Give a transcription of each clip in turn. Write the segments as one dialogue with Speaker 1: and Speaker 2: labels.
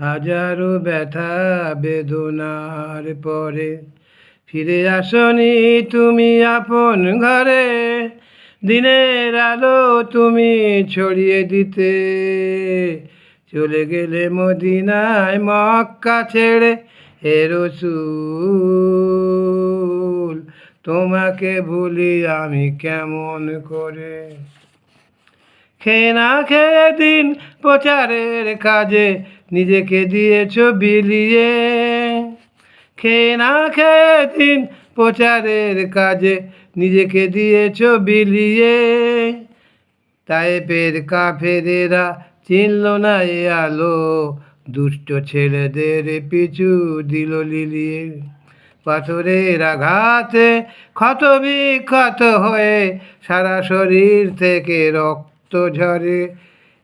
Speaker 1: হাজারো ব্যথা বেদনার পরে। ফিরে আসনি তুমি আপন ঘরে, দিনের আলো তুমি ছড়িয়ে দিতে। চলে গেলে মদিনায় মক্কা ছেড়ে হে রসুল, তোমাকে ভুলি আমি কেমন করে? খেয়ে না খেয়ে দিন প্রচারের কাজে নিজেকে দিয়েছ বিলিয়ে খেয়ে না খেয়ে দিন প্রচারের কাজে। নিজেকে দিয়েছ বিলিয়ে তাই পের কাফেরেরা চিনল না এ আলো। দুষ্ট ছেলেদের পিছু দিল লিলিয়ে পাথরের আঘাতে ক্ষত বিক্ষত হয়ে সারা শরীর থেকে রক্ত ঝরে।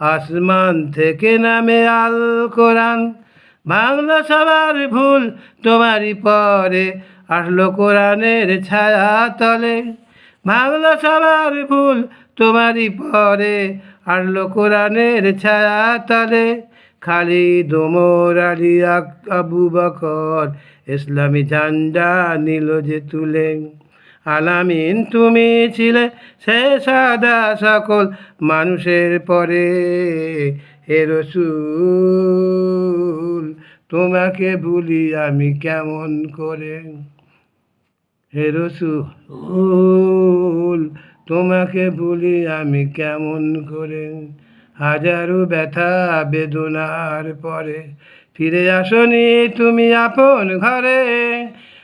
Speaker 1: আসমান থেকে নামে আল কোরআন। বাংলা সবার ভুল, তোমারই পরে আসলো কোরআনের ছায়া তলে বাংলা সবার ভুল, তোমারই পরে আসলো কোরআনের ছায়া তলে খালি দোমর আলী আবু বকর, ইসলামী ঝান্ডা নিল যে তুলে। আলামিন তুমি ছিলে সে সাদা সকল মানুষের পরে। হে রসুল, তোমাকে ভুলি আমি কেমন করে? হে রসুল, তোমাকে ভুলি আমি কেমন করে? হাজারো ব্যথা বেদনার পরে ফিরে আসনি তুমি আপন ঘরে।